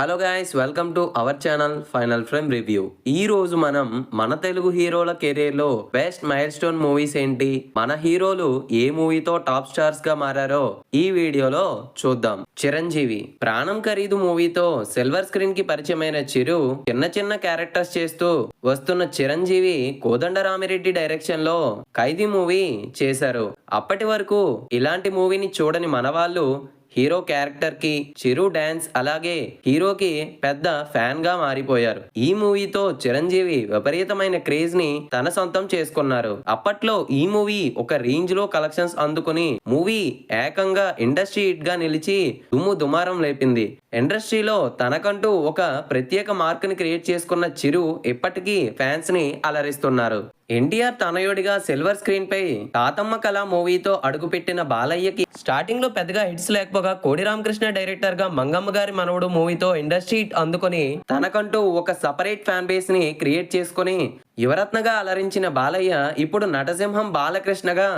Hello guys welcome to our channel final frame review ఈ రోజు మనం మన తెలుగు హీరోల కెరీర్లో బెస్ట్ మైల్ స్టోన్ మూవీస్ ఏంటి? మన హీరోలు ఏ మూవీతో టాప్ స్టార్స్గా మారారో ఈ వీడియోలో చూద్దాం. చిరంజీవి ప్రాణం ఖరీదు మూవీతో సిల్వర్ స్క్రీన్కి పరిచయమైన చిరు చిన్న చిన్న క్యారెక్టర్స్ చేస్తూ వస్తున్న చిరంజీవి కోదండరామిరెడ్డి డైరెక్షన్లో ఖైదీ మూవీ చేశారు. అప్పటి వరకు ఇలాంటి మూవీని చూడని మన వాళ్ళు హీరో క్యారెక్టర్కి చిరు డాన్స్ అలాగే హీరోకి పెద్ద ఫ్యాన్గా మారిపోయారు. ఈ మూవీతో చిరంజీవి విపరీతమైన క్రేజ్ని తన సొంతం చేసుకున్నారు. అప్పట్లో ఈ మూవీ ఒక రేంజ్లో కలెక్షన్స్ అందుకుని మూవీ ఏకంగా ఇండస్ట్రీ హిట్గా నిలిచి దుమ్ము దుమారం లేపింది. ఇండస్ట్రీలో తనకంటూ ఒక ప్రత్యేక మార్క్ని క్రియేట్ చేసుకున్న చిరు ఇప్పటికీ ఫ్యాన్స్ని అలరిస్తున్నారు. ఎన్టీఆర్ తనయుడిగా సిల్వర్ స్క్రీన్ పై తాతమ్మ కళ మూవీతో అడుగుపెట్టిన బాలయ్యకి స్టార్టింగ్లో పెద్దగా హిట్స్ లేకపోతే లేకపోగా కోడి రామకృష్ణ డైరెక్టర్గా మంగమ్మ గారి మనవడు మూవీతో ఇండస్ట్రీ అందుకొని తనకంటూ ఒక సపరేట్ ఫ్యాన్ బేస్ని క్రియేట్ చేసుకుని యువరత్నగా అలరించిన బాలయ్య ఇప్పుడు నటసింహం బాలకృష్ణగా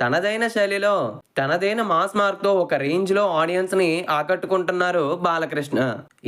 తనదైన శైలిలో తనదైన మాస్ మార్క్తో ఒక రేంజ్లో ఆడియన్స్ని ఆకట్టుకుంటున్నారు బాలకృష్ణ.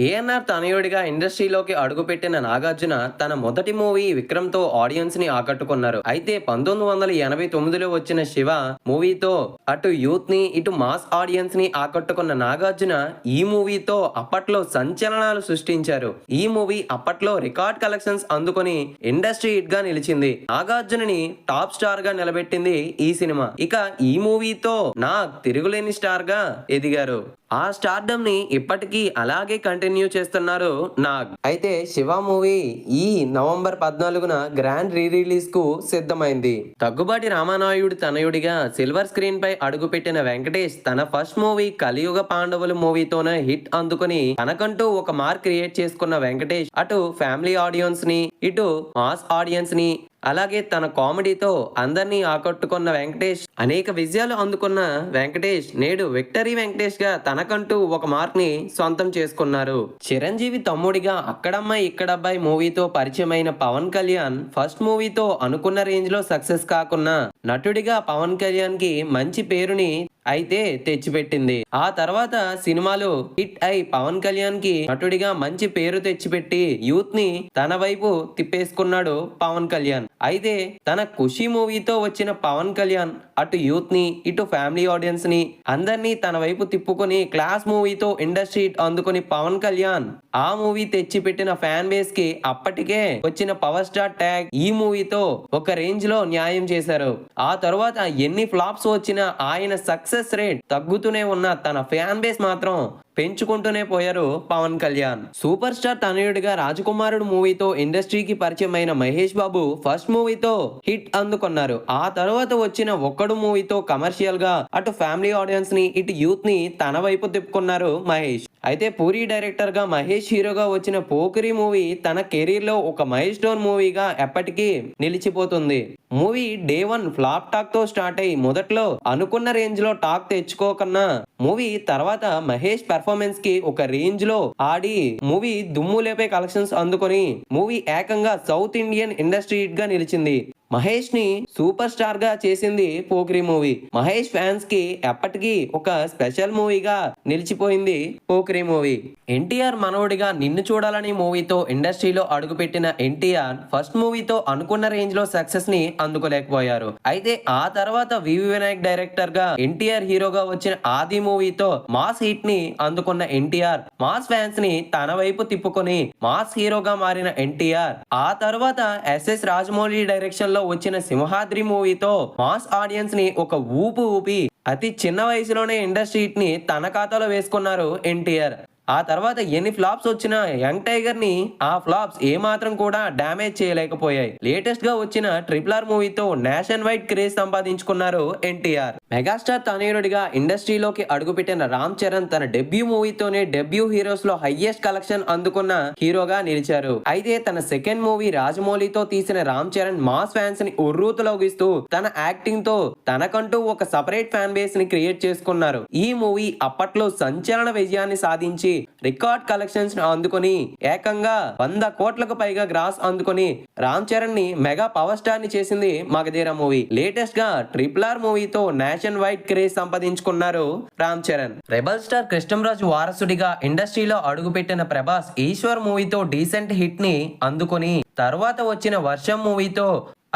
ఏఎన్ఆర్ తనయుడిగా ఇండస్ట్రీలోకి అడుగుపెట్టిన నాగార్జున తన మొదటి మూవీ విక్రమ్తో ఆడియన్స్ని ఆకట్టుకున్నారు. అయితే పంతొమ్మిది వందల ఎనభై తొమ్మిదిలో వచ్చిన శివ మూవీతో అటు యూత్ని ఇటు మాస్ ఆడియన్స్ని ఆకట్టుకున్న నాగార్జున ఈ మూవీతో అప్పట్లో సంచలనాలు సృష్టించారు. ఈ మూవీ అప్పట్లో రికార్డ్ కలెక్షన్స్ అందుకొని ఇండస్ట్రీ హిట్గా నిలిచింది. నాగార్జునని టాప్ స్టార్గా నిలబెట్టింది ఈ సినిమా. ఇక ఈ మూవీతో నాగ్ తిరుగులేని స్టార్గా ఎదిగారు. ఆ స్టార్డమ్ని ఇప్పటికీ అలాగే కంటిన్యూ చేస్తున్నారు నాగ్. అయితే శివ మూవీ ఈ నవంబర్ పద్నాలుగున గ్రాండ్ రీ రిలీజ్కు సిద్ధమైంది. దగ్గుబాటి రామానాయుడు తనయుడిగా సిల్వర్ స్క్రీన్ పై అడుగుపెట్టిన వెంకటేష్ తన ఫస్ట్ మూవీ కలియుగ పాండవులు మూవీతోనే హిట్ అందుకుని తనకంటూ ఒక మార్క్ క్రియేట్ చేసుకున్న వెంకటేష్ అటు ఫ్యామిలీ ఆడియన్స్ని ఇటు మాస్ ఆడియన్స్ని అలాగే తన కామెడీతో అందరినీ ఆకట్టుకున్న వెంకటేష్ అనేక విజయాలు అందుకున్న వెంకటేష్ నేడు విక్టరీ వెంకటేష్గా తనకంటూ ఒక మార్క్ని సొంతం చేసుకున్నారు. చిరంజీవి తమ్ముడిగా అక్కడమ్మాయి ఇక్కడబ్బాయి మూవీతో పరిచయమైన పవన్ కళ్యాణ్ ఫస్ట్ మూవీతో అనుకున్న రేంజ్లో సక్సెస్ కాకున్నా నటుడిగా పవన్ కళ్యాణ్కి మంచి పేరుని అయితే తెచ్చిపెట్టింది. ఆ తర్వాత సినిమాలు హిట్ అయి పవన్ కళ్యాణ్కి నటుడిగా మంచి పేరు తెచ్చిపెట్టి యూత్ని తన వైపు తిప్పేసుకున్నాడు పవన్ కళ్యాణ్. అయితే తన ఖుషి మూవీతో వచ్చిన పవన్ కళ్యాణ్ అటు యూత్ని ఇటు ఫ్యామిలీ ఆడియన్స్ని అందరినీ తన వైపు తిప్పుకొని క్లాస్ మూవీతో ఇండస్ట్రీ అందుకుని పవన్ కళ్యాణ్ ఆ మూవీ తెచ్చిపెట్టిన ఫ్యాన్ బేస్కి అప్పటికే వచ్చిన పవర్ స్టార్ ట్యాగ్ ఈ మూవీతో ఒక రేంజ్లో న్యాయం చేశారు. ఆ తర్వాత ఎన్ని ఫ్లాప్స్ వచ్చినా ఆయన సక్సెస్ రేట్ తగ్గుతూనే ఉన్న తన ఫ్యాన్ బేస్ మాత్రం పెంచుకుంటూనే పోయారు పవన్ కళ్యాణ్. సూపర్ స్టార్ తనయుడిగా రాజకుమారుడు మూవీతో ఇండస్ట్రీకి పరిచయమైన మహేష్ బాబు ఫస్ట్ మూవీతో హిట్ అందుకున్నారు. ఆ తర్వాత వచ్చిన ఒక్కడు మూవీతో కమర్షియల్గా అటు ఫ్యామిలీ ఆడియన్స్ని ఇటు యూత్ని తన వైపు తిప్పుకున్నారు మహేష్. అయితే పూరి డైరెక్టర్గా మహేష్ హీరోగా వచ్చిన పోకిరి మూవీ తన కెరీర్లో ఒక మైల్ స్టోన్ మూవీగా ఎప్పటికీ నిలిచిపోతుంది. మూవీ డే వన్ ఫ్లాప్ టాక్తో స్టార్ట్ అయ్యి మొదట్లో అనుకున్న రేంజ్లో టాక్ తెచ్చుకోకన్నా మూవీ తర్వాత మహేష్ పెర్ఫార్మెన్స్కి ఒక రేంజ్లో ఆడి మూవీ దుమ్ము లేపే కలెక్షన్స్ అందుకొని మూవీ ఏకంగా సౌత్ ఇండియన్ ఇండస్ట్రీ హిట్గా నిలిచింది. మహేష్ని సూపర్ స్టార్గా చేసింది పోక్రి మూవీ. మహేష్ ఫ్యాన్స్కి ఎప్పటికీ ఒక స్పెషల్ మూవీగా నిలిచిపోయింది పోక్రి మూవీ. ఎన్టీఆర్ మనవుడిగా నిన్ను చూడాలని మూవీతో ఇండస్ట్రీలో అడుగుపెట్టిన ఎన్టీఆర్ ఫస్ట్ మూవీతో అనుకున్న రేంజ్లో సక్సెస్ని అందుకోలేకపోయారు. అయితే ఆ తర్వాత వివి వినాయక్ డైరెక్టర్గా ఎన్టీఆర్ హీరోగా వచ్చిన ఆది మూవీతో మాస్ హిట్ని అందుకున్న ఎన్టీఆర్ మాస్ ఫ్యాన్స్ని తన వైపు తిప్పుకొని మాస్ హీరోగా మారిన ఎన్టీఆర్. ఆ తర్వాత ఎస్ఎస్ రాజమౌళి డైరెక్షన్లో వచ్చిన సింహాద్రి మూవీతో మాస్ ఆడియన్స్ని ఒక ఊపు ఊపి అతి చిన్న వయసులోనే ఇండస్ట్రీ ని తన ఖాతాలో వేసుకున్నారు ఎన్టీఆర్. ఆ తర్వాత ఎన్ని ఫ్లాప్స్ వచ్చినా యంగ్ టైగర్ని ఆ ఫ్లాప్స్ ఏమాత్రం కూడా డ్యామేజ్ చేయలేకపోయాయి. లేటెస్ట్గా వచ్చిన ట్రిపుల్ ఆర్ మూవీతో నేషన్ వైడ్ క్రేజ్ సంపాదించుకున్నారు ఎన్టీఆర్. మెగాస్టార్ తనయుడిగా ఇండస్ట్రీలోకి అడుగుపెట్టిన రామ్ చరణ్ తన డెబ్యూ మూవీతోనే డెబ్యూ హీరోస్లో హైయెస్ట్ కలెక్షన్ అందుకున్న హీరోగా నిలిచారు. అయితే తన సెకండ్ మూవీ రాజమౌళితో తీసిన రామ్ చరణ్ మాస్ ఫ్యాన్స్ని ఉర్రూతలోగిస్తూ తన యాక్టింగ్తో తనకంటూ ఒక సపరేట్ ఫ్యాన్ బేస్ని క్రియేట్ చేసుకున్నారు. ఈ మూవీ అప్పట్లో సంచలన విజయాన్ని సాధించి రికార్డ్ కలెక్షన్స్ను అందుకుని ఏకంగా వంద కోట్లకు పైగా గ్రాస్ అందుకుని రామ్ చరణ్ని మెగా పవర్ స్టార్ని చేసింది మగధీర మూవీ. లేటెస్ట్గా ట్రిపుల్ ఆర్ మూవీతో national black and white craze సంపాదించుకున్నారు రామ్ చరణ్. రెబల్ స్టార్ కృష్ణంరాజు వారసుడిగా ఇండస్ట్రీలో అడుగుపెట్టిన ప్రభాస్ ఈశ్వర్ మూవీతో డీసెంట్ హిట్ని అందుకొని తర్వాత వచ్చిన వర్షం మూవీతో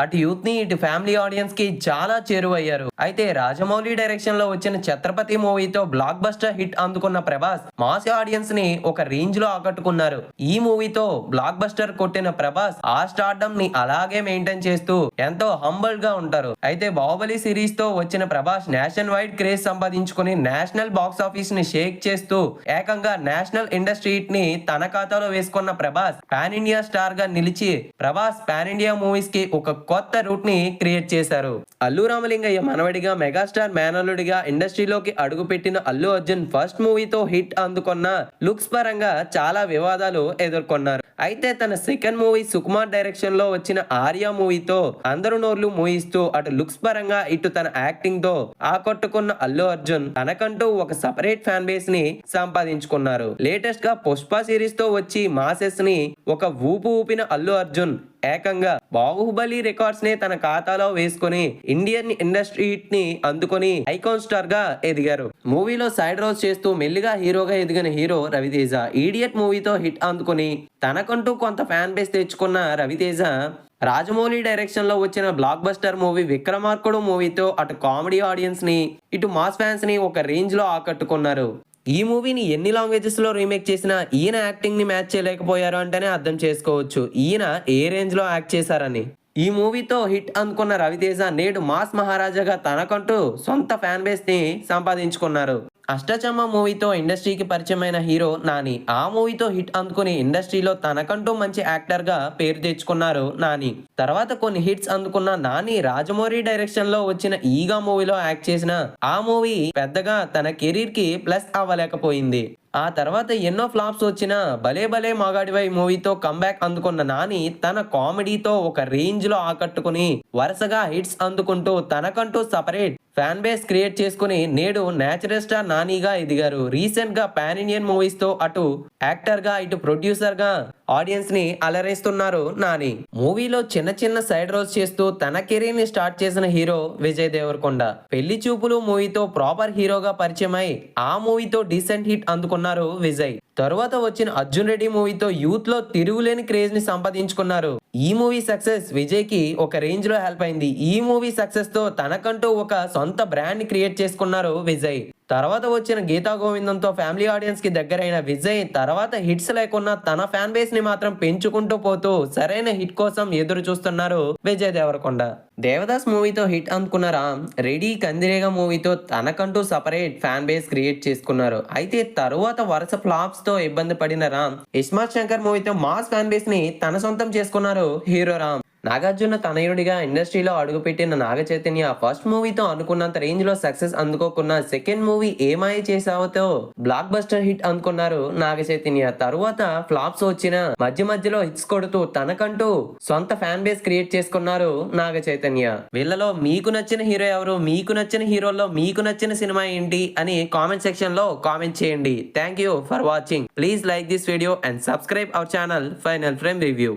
అటు యూత్ని ఇటు ఫ్యామిలీ ఆడియన్స్కి చాలా చేరువయ్యారు. అయితే రాజమౌళి డైరెక్షన్లో వచ్చిన ఛత్రపతి మూవీతో బ్లాక్ బస్టర్ హిట్ అందుకున్న ప్రభాస్ మాస్ ఆడియన్స్ని ఒక రేంజ్లో ఆకట్టుకున్నారు. ఈ మూవీతో బ్లాక్ బస్టర్ కొట్టిన ప్రభాస్ ఆ స్టార్డమ్ని అలాగే మెయింటైన్ చేస్తూ ఎంతో హంబల్గా ఉంటారు. అయితే బాహుబలి సిరీస్తో వచ్చిన ప్రభాస్ నేషనల్ వైడ్ క్రేజ్ సంపాదించుకుని నేషనల్ బాక్స్ ఆఫీస్ని షేక్ చేస్తూ ఏకంగా నేషనల్ ఇండస్ట్రీ ని తన ఖాతాలో వేసుకున్న ప్రభాస్ పాన్ ఇండియా స్టార్గా నిలిచి ప్రభాస్ పాన్ ఇండియా మూవీస్కి ఒక కొత్త రూట్ని క్రియేట్ చేశారు. అల్లు రామలింగయ్య మనవడిగా మెగాస్టార్ మేనల్లుడిగా ఇండస్ట్రీలోకి అడుగుపెట్టిన అల్లు అర్జున్ ఫస్ట్ మూవీతో హిట్ అందుకున్న లుక్స్ పరంగా చాలా వివాదాలు ఎదుర్కొన్నారు. అయితే తన సెకండ్ మూవీ సుకుమార్ డైరెక్షన్లో వచ్చిన ఆర్య మూవీతో అందరు నోర్లు మూయిస్తూ అటు లుక్స్ పరంగా ఇటు తన యాక్టింగ్తో ఆకట్టుకున్న అల్లు అర్జున్ తనకంటూ ఒక సపరేట్ ఫ్యాన్ బేస్ని సంపాదించుకున్నారు. లేటెస్ట్గా పుష్ప సిరీస్తో వచ్చి మాసెస్ని ఒక ఊపు ఊపిన అల్లు అర్జున్ ఏకంగా బాహుబలి రికార్డ్స్ని తన ఖాతాలో వేసుకుని ఇండియన్ ఇండస్ట్రీ ని అందుకొని ఐకాన్ స్టార్గా ఎదిగారు. మూవీలో సైడ్ రోల్స్ చేస్తూ మెల్లిగా హీరోగా ఎదిగిన హీరో రవితేజ. ఈడియట్ మూవీతో హిట్ అందుకుని తన తనకంటూ కొంత ఫ్యాన్ బేస్ తెచ్చుకున్న రవితేజ రాజమౌళి డైరెక్షన్లో వచ్చిన బ్లాక్ బస్టర్ మూవీ విక్రమార్కుడు మూవీతో అటు కామెడీ ఆడియన్స్ని ఇటు మాస్ ఫ్యాన్స్ని ఒక రేంజ్లో ఆకట్టుకున్నారు. ఈ మూవీని ఎన్ని లాంగ్వేజెస్లో రీమేక్ చేసినా ఈయన యాక్టింగ్ని మ్యాచ్ చేయలేకపోయారు అంటేనే అర్థం చేసుకోవచ్చు. ఈయన ఏ రేంజ్లో యాక్ట్ చేశారని. ఈ మూవీతో హిట్ అందుకున్న రవితేజ నేడు మాస్ మహారాజాగా తనకంటూ సొంత ఫ్యాన్ బేస్ని సంపాదించుకున్నారు. అష్టచమ్మ మూవీతో ఇండస్ట్రీకి పరిచయమైన హీరో నాని. ఆ మూవీతో హిట్ అందుకుని ఇండస్ట్రీలో తనకంటూ మంచి యాక్టర్గా పేరు తెచ్చుకున్నారు నాని. తర్వాత కొన్ని హిట్స్ అందుకున్న నాని రాజమౌళి డైరెక్షన్లో వచ్చిన ఈగా మూవీలో యాక్ట్ చేసిన ఆ మూవీ పెద్దగా తన కెరీర్కి ప్లస్ అవ్వలేకపోయింది. ఆ తర్వాత ఎన్నో ఫ్లాప్స్ వచ్చిన భలే భలే మాగాడివై మూవీతో కంబ్యాక్ అందుకున్న నాని తన కామెడీతో ఒక రేంజ్లో ఆకట్టుకుని వరుసగా హిట్స్ అందుకుంటూ తనకంటూ సపరేట్ ఫ్యాన్ బేస్ క్రియేట్ చేసుకుని నేడు నేచురల్ స్టార్ నానిగా ఎదిగారు. రీసెంట్గా పాన్ ఇండియన్ మూవీస్తో అటు యాక్టర్గా ఇటు ప్రొడ్యూసర్గా ఆడియన్స్ని అలరిస్తున్నారు నాని. మూవీలో చిన్న చిన్న సైడ్ రోల్స్ చేస్తూ తన కెరీర్ని స్టార్ట్ చేసిన హీరో విజయ్ దేవరకొండ. పెళ్ళి చూపులు మూవీతో ప్రాపర్ హీరోగా పరిచయమై ఆ మూవీతో డీసెంట్ హిట్ అందుకున్నారు విజయ్. తరువాత వచ్చిన అర్జున్ రెడ్డి మూవీతో యూత్లో తిరుగులేని క్రేజ్ని సంపాదించుకున్నారు. ఈ మూవీ సక్సెస్ విజయ్కి ఒక రేంజ్లో హెల్ప్ అయింది. ఈ మూవీ సక్సెస్తో తనకంటూ ఒక సొంత బ్రాండ్ని క్రియేట్ చేసుకున్నారు విజయ్. తర్వాత వచ్చిన గీతా గోవిందంతో ఫ్యామిలీ ఆడియన్స్కి దగ్గరైన విజయ్ తర్వాత హిట్స్ లేకున్నా తన ఫ్యాన్ బేస్ని మాత్రం పెంచుకుంటూ పోతూ సరైన హిట్ కోసం ఎదురు చూస్తున్నారు విజయ్ దేవరకొండ. దేవదాస్ మూవీతో హిట్ అందుకున్న రామ్ రెడీ కందిరేగ మూవీతో తనకంటూ సపరేట్ ఫ్యాన్ బేస్ క్రియేట్ చేసుకున్నారు. అయితే తరువాత వరుస ఫ్లాప్స్తో ఇబ్బంది పడిన రామ్ ఇస్మార్ట్ శంకర్ మూవీతో మాస్ ఫ్యాన్ బేస్ని తన సొంతం చేసుకున్నారు హీరో రామ్. నాగార్జున తనయుడిగా ఇండస్ట్రీలో అడుగుపెట్టిన నాగ చైతన్య ఫస్ట్ మూవీతో అనుకున్నంత రేంజ్లో సక్సెస్ అందుకోకున్న సెకండ్ మూవీ ఏమాయ చేసావుతో బ్లాక్ బస్టర్ హిట్ అందుకున్నారు నాగ చైతన్య తరువాత ఫ్లాప్స్ వచ్చిన మధ్య మధ్యలో హిట్స్ కొడుతూ తనకంటూ సొంత ఫ్యాన్ బేస్ క్రియేట్ చేసుకున్నారు నాగ చైతన్య వీళ్ళలో మీకు నచ్చిన హీరో ఎవరు? మీకు నచ్చిన హీరోల్లో మీకు నచ్చిన సినిమా ఏంటి? అని కామెంట్ సెక్షన్లో కామెంట్ చేయండి. Thank you for watching. Please like this video and subscribe our channel final frame review.